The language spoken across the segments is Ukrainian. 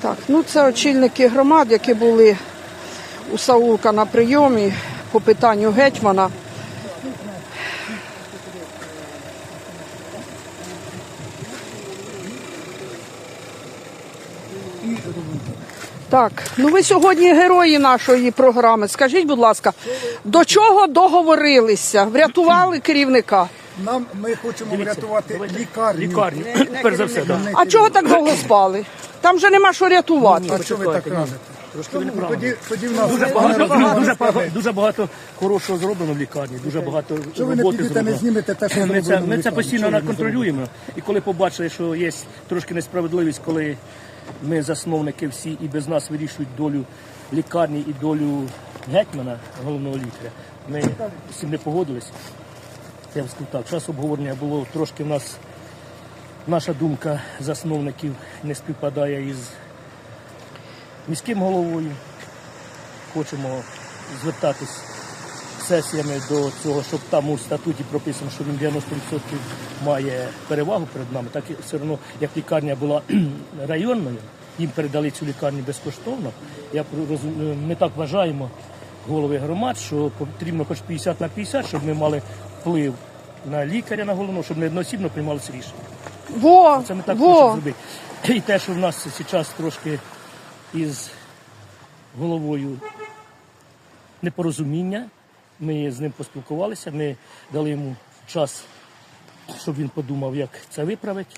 Так, ну це очільники громад, які були у Саулка на прийомі по питанню гетьмана. Так, ну ви сьогодні герої нашої програми. Скажіть, будь ласка, до чого договорилися? Врятували керівника? Нам ми хочемо врятувати лікарню. Лікарню, перш за все, так. А чого так довго спали? Там же нема що рятувати. А що ви так кажете? Трошки ви неправильно. Тоді, тоді в нас Дуже багато, дуже, багато, дуже багато хорошого зроблено в лікарні, дуже багато Що ви не роботи підете, не зроблено. знімете те, що Ми це, зроблено ми це лікарні? постійно Чого ви не контролюємо. І коли побачили, що є трошки несправедливість, коли ми, засновники, всі і без нас вирішують долю лікарні і долю гетьмана, головного лікаря, ми цим не погодились. Я б сказав так, час обговорення було трошки в нас, наша думка засновників не співпадає із міським головою. Хочемо звертатись сесіями до цього, щоб там у статуті прописано, що він 90% має перевагу перед нами, так і все одно, як лікарня була районною, їм передали цю лікарню безкоштовно. Я ми так вважаємо, голови громад, що потрібно хоч 50 на 50, щоб ми мали вплив на лікаря на головного, щоб не одноосібно приймалися рішення. Во, Це ми так хочемо зробити. І те, що в нас зараз трошки із головою непорозуміння, ми з ним поспілкувалися, ми дали йому час, щоб він подумав, як це виправити.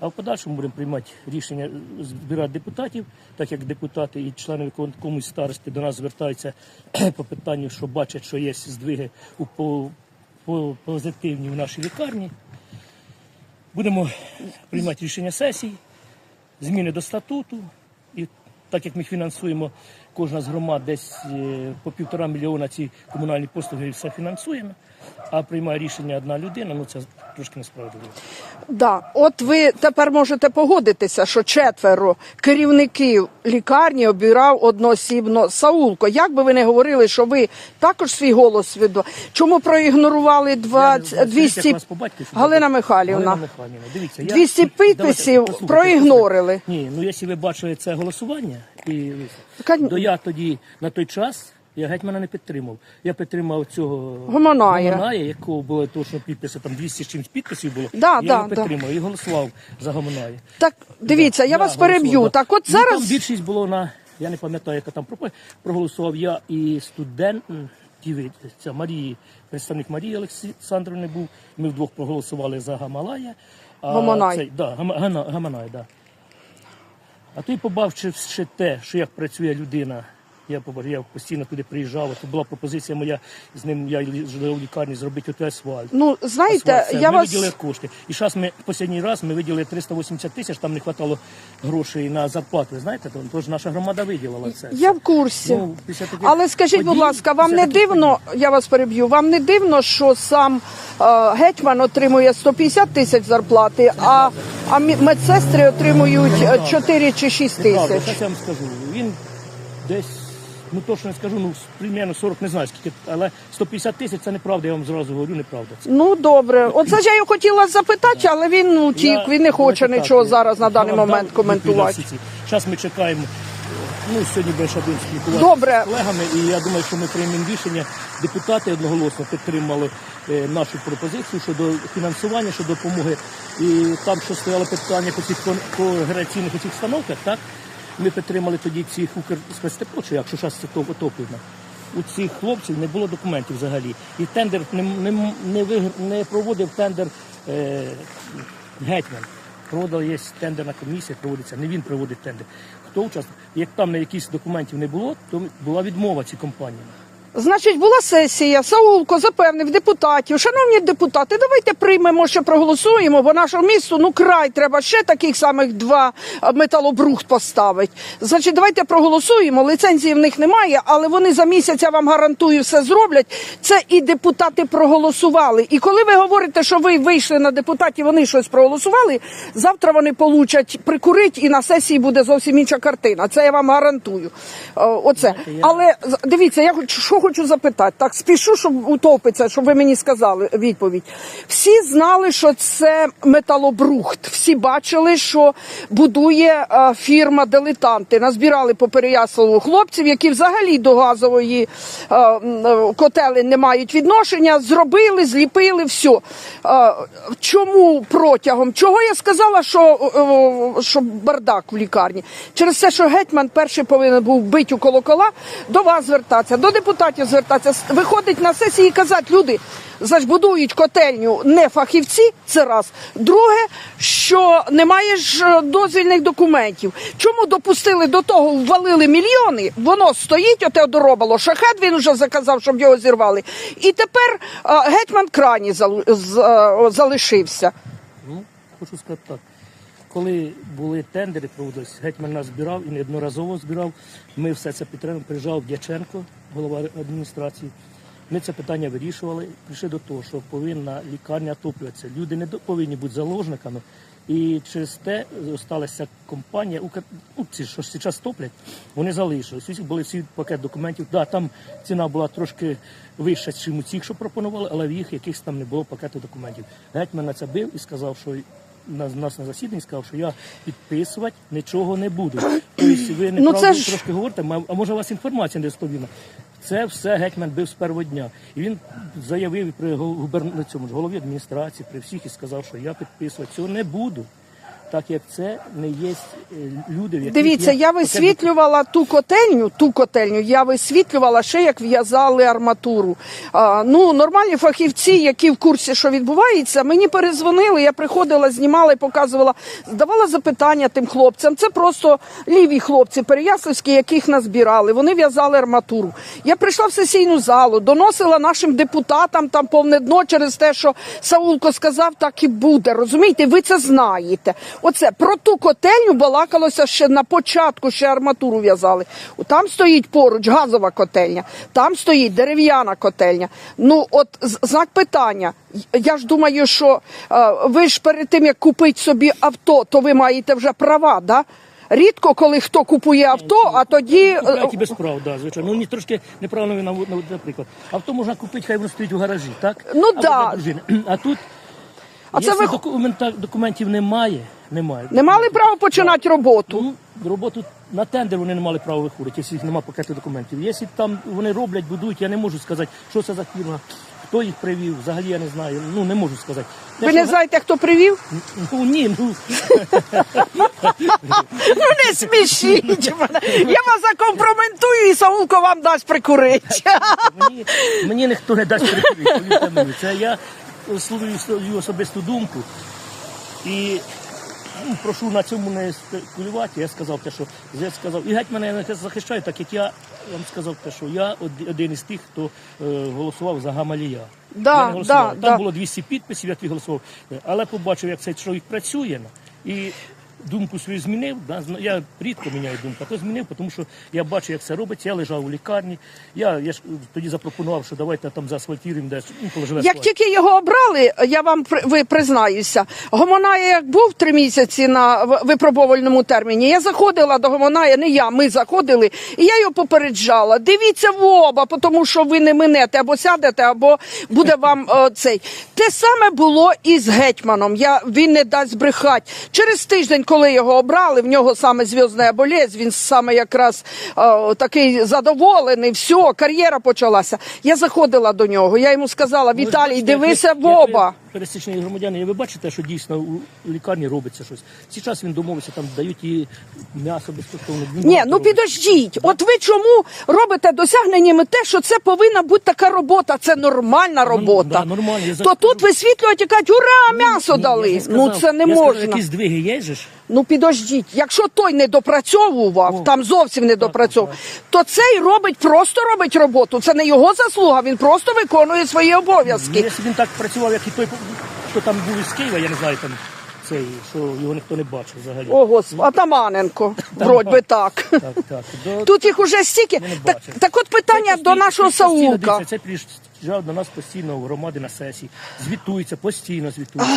А в подальшому будемо приймати рішення збирати депутатів, так як депутати і члени виконкому старости до нас звертаються по питанню, що бачать, що є здвиги у по, по позитивні в нашій лікарні. Будемо приймати рішення сесій, зміни до статуту. Так як ми фінансуємо, кожна з громад десь е, по півтора мільйона ці комунальні послуги все фінансуємо, а приймає рішення одна людина, ну це трошки несправедливо. Да. От ви тепер можете погодитися, що четверо керівників лікарні обирав одноосібно Саулко. Як би ви не говорили, що ви також свій голос віддали? Чому проігнорували Я не 20, 200... по батьківськи? Галина Михайлівна. Галина Михайлівна, дивіться, я- 200 підписів Давайте, проігнорили. Ні, ну якщо ви бачили це голосування, і Кон- то я тоді на той час я гетьмана не підтримав. Я підтримав цього Гомонає. Гомонає, якого було точно підписи, там 200 з чимось підписів було. Да, я да, його да. підтримав і голосував за Гомонає. Так, дивіться, я Да, вас переб'ю. да. Так от Ну, там більшість було на, я не пам'ятаю, яка там пропо- проголосував я і студент, м, ця Марії, представник Марії Олександровни був. Ми вдвох проголосували за Гамалая. А Гомонай. Цей, да, Гама- Гана- Гаманай, да. А той побачив ще те, що як працює людина. Я побачив, я постійно туди приїжджав. Це була пропозиція моя з ним. Я жив у лікарні зробити той асфальт. ну знаєте, Асфальт, я ми вас виділили кошти. І зараз ми останній раз ми виділили 380 тисяч, там не вистачало грошей на зарплату. Знаєте, то- тож наша громада виділила це. я в курсі. Ну, таких Але скажіть, будь ласка, вам не дивно, я вас переб'ю, вам не дивно, що сам е, гетьман отримує 150 тисяч зарплати, а, а медсестри отримують е, 4 чи 6 тисяч. я вам скажу. Він десь, ну точно не скажу, ну примерно 40, не знаю скільки, але 150 тисяч це неправда, я вам зразу говорю, неправда. Це. Ну добре, оце ж я його хотіла запитати, але він ну, утік, він не хоче нічого зараз на даний момент коментувати. Зараз ми чекаємо. Ну, сьогодні будеш один спілкуватися Добре. з колегами, і я думаю, що ми приймемо рішення. Депутати одноголосно підтримали е, нашу пропозицію щодо фінансування, щодо допомоги. І там, що стояло питання по цих кон- когераційних установках, так ми підтримали тоді цих Укрспецтепло, чи якщо зараз це то отоплено. У цих хлопців не було документів взагалі. І тендер не, не, не, вигр- не проводив тендер е, гетьман. Проводила є тендерна комісія, проводиться, не він проводить тендер. Хто учасник? Як там на якісь документів не було, то була відмова цій компанії. Значить, була сесія. Саулко запевнив депутатів. Шановні депутати, давайте приймемо, ще проголосуємо, бо нашому місту ну край треба ще таких самих два металобрухт поставити. Значить, давайте проголосуємо. Ліцензії в них немає, але вони за місяць я вам гарантую все зроблять. Це і депутати проголосували. І коли ви говорите, що ви вийшли на депутатів, вони щось проголосували. Завтра вони получать прикурить, і на сесії буде зовсім інша картина. Це я вам гарантую. Оце. Але дивіться, я хочу, хочу запитати. Так, спішу, щоб утопиться, щоб ви мені сказали відповідь. Всі знали, що це металобрухт. Всі бачили, що будує е, фірма Дилетанти. Назбирали по Переяславу хлопців, які взагалі до газової е, м, е, котели не мають відношення. Зробили, зліпили, все. Е, чому протягом? Чого я сказала, що, е, що бардак в лікарні? Через те, що гетьман перший повинен був бити у колокола, до вас звертатися, до депутатів звертатися, виходить на сесії і казати, люди. Значить, будують котельню не фахівці, це раз. Друге, що немає ж е, дозвільних документів. Чому допустили до того, ввалили мільйони, воно стоїть, оте доробало, шахет він вже заказав, щоб його зірвали. І тепер е, гетьман крані е, залишився. Ну, хочу сказати так. Коли були тендери, проводились, гетьман нас збирав і неодноразово збирав. Ми все це підтримали. Приїжджав Дяченко, голова адміністрації. Ми це питання вирішували. Прийшли до того, що повинна лікарня отоплюватися. Люди не повинні бути заложниками. І через те залишилася компанія, ну, ці, що зараз топлять, вони залишились. Усі були всі пакет документів. Да, там ціна була трошки вища, ніж у цих, що пропонували, але в їх якихось там не було пакету документів. Гетьман на це бив і сказав, що на нас на засіданні сказав, що я підписувати нічого не буду. Тобто ви не Ну, це ж- трошки говорите, а може у вас інформація не сповільна. Це все гетьман бив з першого дня. І він заявив при гу- цьому ж голові адміністрації, при всіх і сказав, що я підписувати цього не буду. Так як це не є е, люди, в яких Дивіться, є я висвітлювала ту котельню, ту котельню, я висвітлювала ще, як в'язали арматуру. А, ну, нормальні фахівці, які в курсі, що відбувається, мені перезвонили, я приходила, знімала і показувала, здавала запитання тим хлопцям. Це просто ліві хлопці переяславські, яких назбирали. Вони в'язали арматуру. Я прийшла в сесійну залу, доносила нашим депутатам там повне дно через те, що Саулко сказав, так і буде. Розумієте, ви це знаєте. Оце про ту котельню балакалося ще на початку, ще арматуру в'язали. Там стоїть поруч газова котельня, там стоїть дерев'яна котельня. Ну, от знак питання. Я ж думаю, що е, ви ж перед тим як купити собі авто, то ви маєте вже права, да? Рідко, коли хто купує авто, а тоді е, Купляють і без прав, да, звичайно. Ну, ні, трошки неправильно ви нав- нав- наприклад. Авто можна купити, хай воно стоїть у гаражі, так? Ну, Або да. дружини. А тут, А це якщо ви- документа, документів немає, немає. не мали права починати роботу. Ну, роботу на тендер вони не мали права виходити, якщо їх немає пакету документів. Якщо там вони роблять, будують, я не можу сказати, що це за фірма, хто їх привів, взагалі я не знаю. Ну не можу сказати. Те, Ви що- не знаєте, хто привів? Ну ні, ну Ну не смішіть мене. Я вас закомпроментую і Саулко вам дасть прикурити. мені, мені ніхто не дасть прикурити. повірте мені. Це я слухаю свою особисту думку і ну, прошу на цьому не спекулювати. Я сказав те, що я сказав, і геть мене не захищає, так як я вам сказав те, що я один із тих, хто е, голосував за Гамалія. Да, да, Там да. було 200 підписів, як я голосував. Але побачив, як цей чоловік працює. І думку свою змінив. Я рідко міняю думку, а то змінив, тому що я бачу, як це робиться. Я лежав у лікарні. Я, я ж тоді запропонував, що давайте там заасфальтуємо десь. Ну, положили Як асфальт. тільки його обрали, я вам ви признаюся, Гомонає як був три місяці на в- випробовувальному терміні. Я заходила до Гомонає, не я, ми заходили, і я його попереджала. Дивіться в оба, тому що ви не минете або сядете, або буде вам е, цей. Те саме було і з гетьманом. Я він не дасть брехати. Через тиждень, коли його обрали, в нього саме зв'язне болезнь, він саме якраз е, такий задоволений. Все, кар'єра почалася. Я заходила до нього. Я йому сказала: Ну, Віталій, дивися в оба. Пересічні громадяни, і ви бачите, що дійсно у лікарні робиться щось. Зараз він домовився, там дають і м'ясо безкоштовно. Ні, ну підождіть. От ви чому робите досягненнями те, що це повинна бути така робота, це нормальна робота. да, нормально. Я за- То тут висвітлюють і кажуть, ура, м'ясо Ні, дали. ну це не можна. Якісь двиги є же ж? Ну підождіть, якщо той не допрацьовував, там зовсім не допрацьовував, то цей робить, просто робить роботу. Це не його заслуга, він просто виконує свої обов'язки. Якщо він так працював, як і той, хто там був із Києва, я не знаю там цей, що його ніхто не бачив взагалі. О, Господи, Атаманенко, вроді би так. Так, так. До, Тут їх уже стільки. Так, так от питання Це до нашого це постійно, Саулка. дивіться, Це приїжджав до нас постійно в громади на сесії. Звітується, постійно звітується.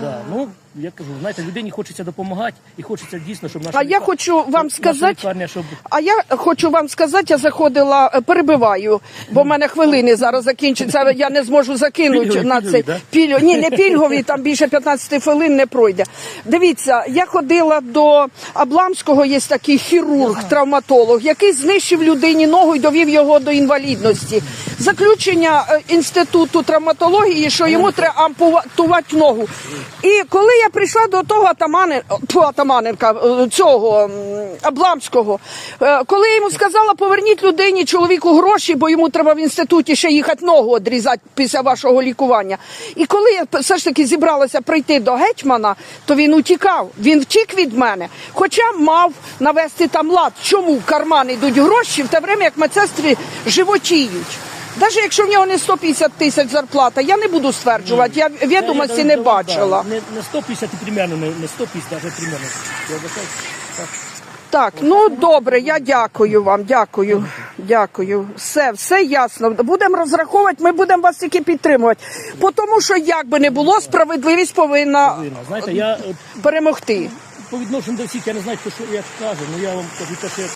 Да. Ну, я кажу, знаєте, людині хочеться допомагати і хочеться дійсно, щоб наша А я хочу вам сказати- лікарня, щоб А я хочу вам сказати, я заходила, е, перебиваю, бо в мене хвилини зараз закінчаться. Я не зможу закинути Пільгові, на пільгові, цей да? пільго. Ні, не пільгові, там більше 15 хвилин не пройде. Дивіться, я ходила до Абламського, є такий хірург, травматолог, який знищив людині ногу і довів його до інвалідності. Заключення інституту травматології, що йому треба ампутувати ногу. І коли я прийшла до того Атамани, тьфу, Атаманенка, е, цього Абламського, е, коли я йому сказала, поверніть людині чоловіку гроші, бо йому треба в інституті ще їхати ногу відрізати після вашого лікування. І коли я все ж таки зібралася прийти до гетьмана, то він утікав. Він втік від мене, хоча мав навести там лад. Чому в карман йдуть гроші в те время, як медсестри животіють. Навіть якщо в нього не 150 тисяч зарплата, я не буду стверджувати, я відомості не бачила. Не, не 150 і примерно, не, не 150, навіть примерно. Я вважаю, так. Так, ну добре, я дякую вам, дякую, дякую. Все, все ясно. Будемо розраховувати, ми будемо вас тільки підтримувати. Бо Тому що як би не було, справедливість повинна. Знаєте, я от, перемогти. по відношенню до всіх, я не знаю, що як каже, ну я вам кажу те, що я